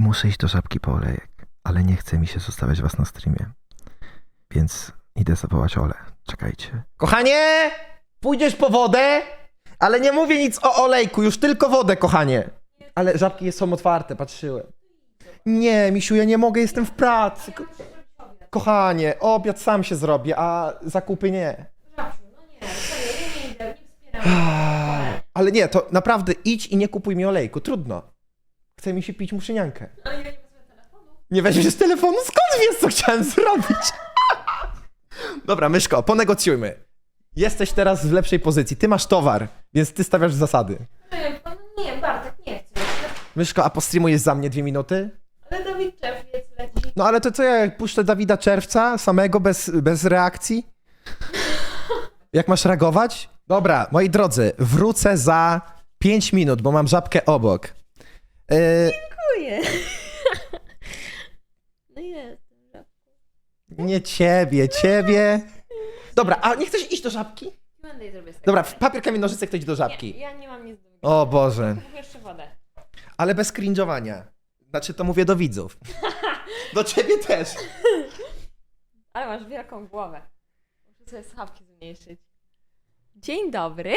muszę iść do żabki po olejek, ale nie chce mi się zostawiać was na streamie. Więc idę zawołać Ole. Czekajcie. Kochanie! Pójdziesz po wodę? Ale nie mówię nic o olejku, już tylko wodę, kochanie. Ale żabki są otwarte, patrzyłem. Nie, misiu, ja nie mogę, jestem w pracy. Ko- Kochanie, obiad sam się zrobię, a zakupy nie. Ale nie, to naprawdę idź i nie kupuj mi olejku, trudno. Chce mi się pić muszyniankę. Nie weźmiesz z telefonu? Skąd wiesz, co chciałem zrobić? Dobra, Myszko, ponegocjujmy. Jesteś teraz w lepszej pozycji. Ty masz towar, więc ty stawiasz zasady. Nie, Bartek, nie chcę. Myszko, a postreamujesz za mnie dwie minuty? Ale Dawid Czerwiec leci. No ale to co, ja jak puszczę Dawida Czerwca samego, bez, bez reakcji? Jak masz reagować? Dobra, moi drodzy, wrócę za 5 minut, bo mam żabkę obok. Yy, Dziękuję. No jest. nie ciebie, ciebie. Dobra, a nie chcesz iść do żabki? Będę i zrobię Dobra, w papier, kamień, nożyce ktoś do żabki. Nie, ja nie mam nic do O Boże. Kupię jeszcze wodę. Ale bez cringe'owania. Znaczy, to mówię do widzów. Do ciebie też. Ale masz wielką głowę. Muszę sobie słuchawki zmniejszyć. Dzień dobry.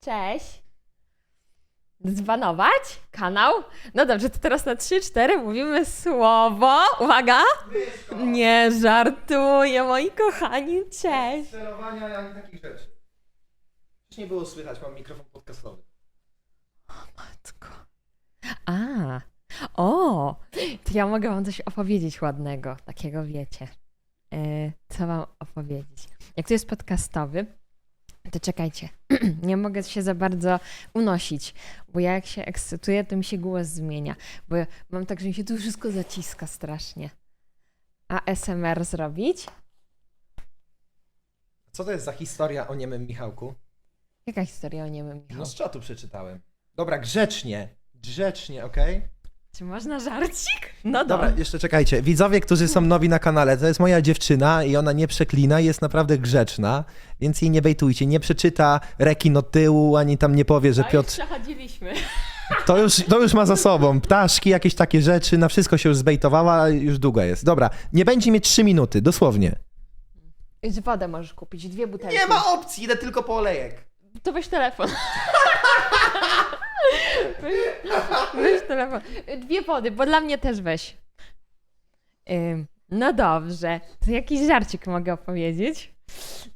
Cześć. Zbanować kanał? No dobrze, to teraz na 3-4 mówimy słowo. Uwaga! Nie żartuję, moi kochani, cześć. Sterowania ani takich rzeczy. Już nie było słychać, mam mikrofon podcastowy. Matko. A, o, to ja mogę wam coś opowiedzieć ładnego, takiego wiecie. E, co wam opowiedzieć? Jak to jest podcastowy, to czekajcie, nie mogę się za bardzo unosić, bo ja jak się ekscytuję, to mi się głos zmienia, bo ja mam tak, że mi się tu wszystko zaciska strasznie. A SMR zrobić? Co to jest za historia o niemym Michałku? Jaka historia o niemym Michał? No z czatu przeczytałem. Dobra, grzecznie. Grzecznie, okej? Czy można żarcik? No Dobra, dobra. jeszcze czekajcie. Widzowie, którzy są nowi na kanale, to jest moja dziewczyna i ona nie przeklina, jest naprawdę grzeczna, więc jej nie bejtujcie. Nie przeczyta rekin od tyłu, ani tam nie powie, że A już Piotr... przechodziliśmy. To już, to już ma za sobą. Ptaszki, jakieś takie rzeczy, na wszystko się już zbejtowała, ale już długa jest. Dobra, nie będzie mieć 3 minuty, dosłownie. Już wodę możesz kupić, dwie butelki. Nie ma opcji, idę tylko po olejek. To weź telefon. weź, telefon. Dwie wody, bo dla mnie też weź. No dobrze. To jakiś żarcik mogę opowiedzieć?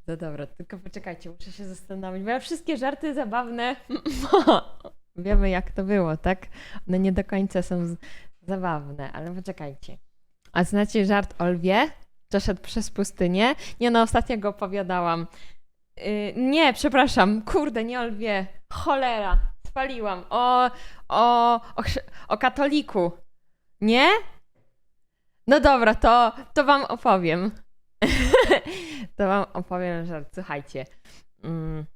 No dobra, tylko poczekajcie, muszę się zastanowić, bo ja wszystkie żarty zabawne wiemy jak to było, tak? One nie do końca są z- zabawne, ale poczekajcie. A znacie żart o lwie? Przez pustynię? Nie no, ostatnio go opowiadałam. Yy, nie, przepraszam, kurde, nie o lwie. Cholera, O, o, o, o katoliku. Nie? No dobra, to, to wam opowiem. to wam opowiem żart. Słuchajcie. Mm,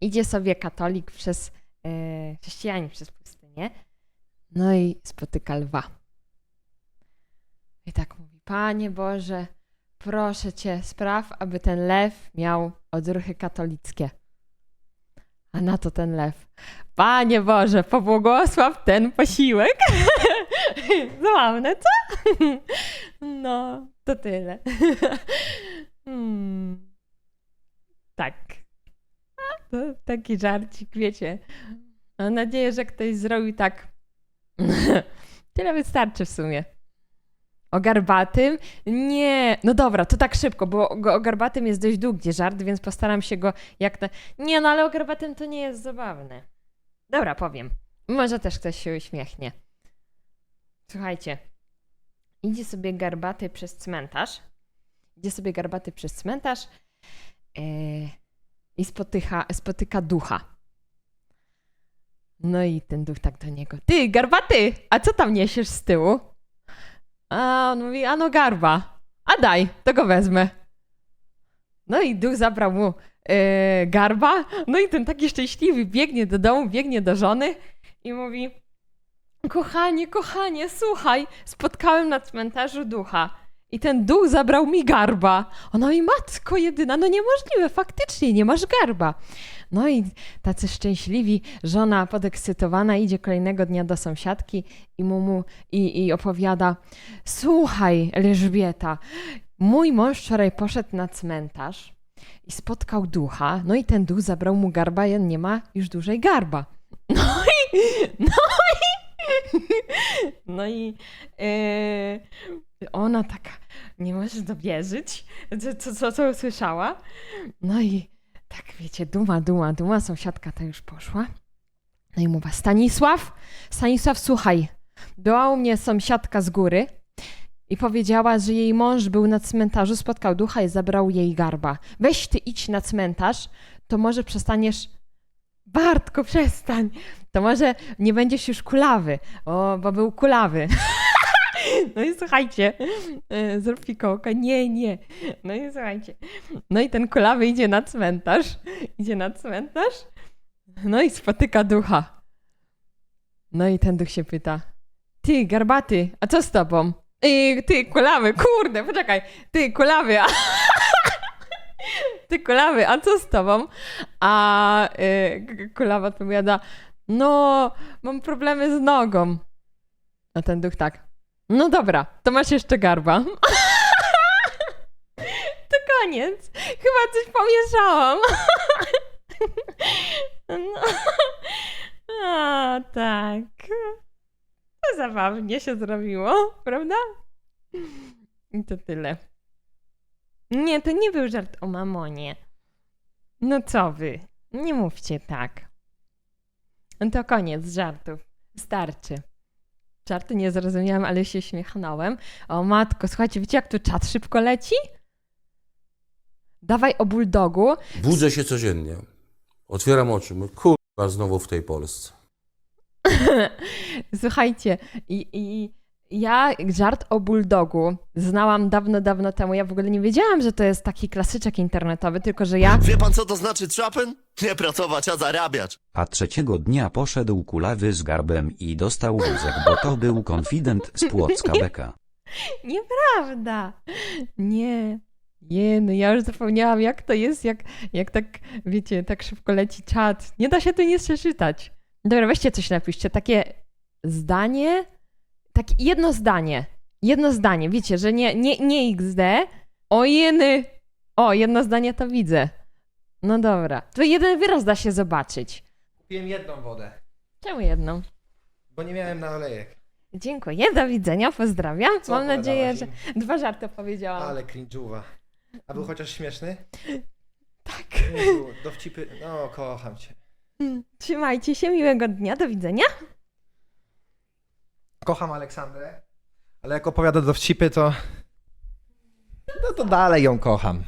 idzie sobie katolik przez, yy, chrześcijanin przez pustynię. No i spotyka lwa. I tak mówi, Panie Boże, proszę Cię, spraw, aby ten lew miał odruchy katolickie. A na to ten lew. Panie Boże, pobłogosław ten posiłek. Zabawne, co? No, to tyle. Hmm. Tak. A, To taki żarcik, wiecie. Mam nadzieję, że ktoś zrobił tak. Tyle wystarczy w sumie. O garbatym? Nie. No dobra, to tak szybko, bo o, garbatym jest dość długi żart, więc postaram się go jak to. Nie, no ale o garbatym to nie jest zabawne. Dobra, powiem. Może też ktoś się uśmiechnie. Słuchajcie. Idzie sobie garbaty przez cmentarz. Idzie sobie garbaty przez cmentarz yy, i spotyka, spotyka ducha. No i ten duch tak do niego. Ty, garbaty! A co tam niesiesz z tyłu? A on mówi, a no garba. A daj, to go wezmę. No i duch zabrał mu e, garba. No i ten taki szczęśliwy biegnie do domu, biegnie do żony i mówi: Kochanie, kochanie, słuchaj, spotkałem na cmentarzu ducha. I ten duch zabrał mi garba. Ona i matko jedyna, no niemożliwe, faktycznie nie masz garba. No i tacy szczęśliwi, żona podekscytowana idzie kolejnego dnia do sąsiadki i mu, mu i, i opowiada: Słuchaj, Elżbieta, mój mąż wczoraj poszedł na cmentarz i spotkał ducha. No i ten duch zabrał mu garba, i nie ma już dłużej garba. No i. No i. No i. Yy, ona taka nie może dowierzyć, co, co, co, usłyszała. No i tak wiecie, duma, duma, duma, sąsiadka ta już poszła. No i mówi, Stanisław, Stanisław, słuchaj, była u mnie sąsiadka z góry i powiedziała, że jej mąż był na cmentarzu, spotkał ducha i zabrał jej garba. Weź ty idź na cmentarz, to może przestaniesz... Bartko, przestań! To może nie będziesz już kulawy, o, bo był kulawy. No i słuchajcie, e, zrób fikołka. Nie, nie. No i słuchajcie. No i ten kulawy idzie na cmentarz. Idzie na cmentarz. No i spotyka ducha. No i ten duch się pyta. Ty, garbaty, a co z tobą? Ej, ty, kulawy, kurde, poczekaj. Ty, kulawy, a... Ty, kulawy, a co z tobą? A y, k- kulawa odpowiada, no, mam problemy z nogą. A ten duch tak, no dobra, to masz jeszcze garba. to koniec. Chyba coś pomieszałam. no. A, tak. To zabawnie się zrobiło, prawda? I to tyle. Nie, to nie był żart o mamonie. No co wy? Nie mówcie tak. To koniec żartów. Starczy. Żartu nie zrozumiałam, ale się śmiechnąłem. O matko, słuchajcie, wiecie jak tu czat szybko leci? Dawaj o bulldogu. Budzę się codziennie. Otwieram oczy. Mówię, kurwa, znowu w tej Polsce. Słuchajcie, i, i ja żart o bulldogu znałam dawno, dawno temu. Ja w ogóle nie wiedziałam, że to jest taki klasyczek internetowy, tylko że ja Wie pan, co to znaczy trapen? Nie pracować, a zarabiać. A trzeciego dnia poszedł kulawy z garbem i dostał wózek, bo to był konfident z Płocka Beka. Nieprawda. Nie. Nie, no ja już zapomniałam, jak to jest, jak, jak tak, wiecie, tak szybko leci czat. Nie da się tu nic przeczytać. Dobra, weźcie coś napiszcie. Takie zdanie, tak jedno zdanie. Jedno zdanie, wiecie, że nie, nie, nie XD. O jeny. O, jedno zdanie to widzę. No dobra. To jeden wyraz da się zobaczyć. Kupiłem jedną wodę, Czemu jedną? bo nie miałem na olejek. Dziękuję, do widzenia, pozdrawiam. Co Mam nadzieję, że dwa żarty powiedziałam. Ale cringe'uwa. A był chociaż śmieszny? Tak. Jezu, dowcipy, no kocham cię. Mm, Trzymajcie się, miłego dnia, do widzenia. Kocham Aleksandrę, ale jak opowiada dowcipy, to... No to dalej ją kocham.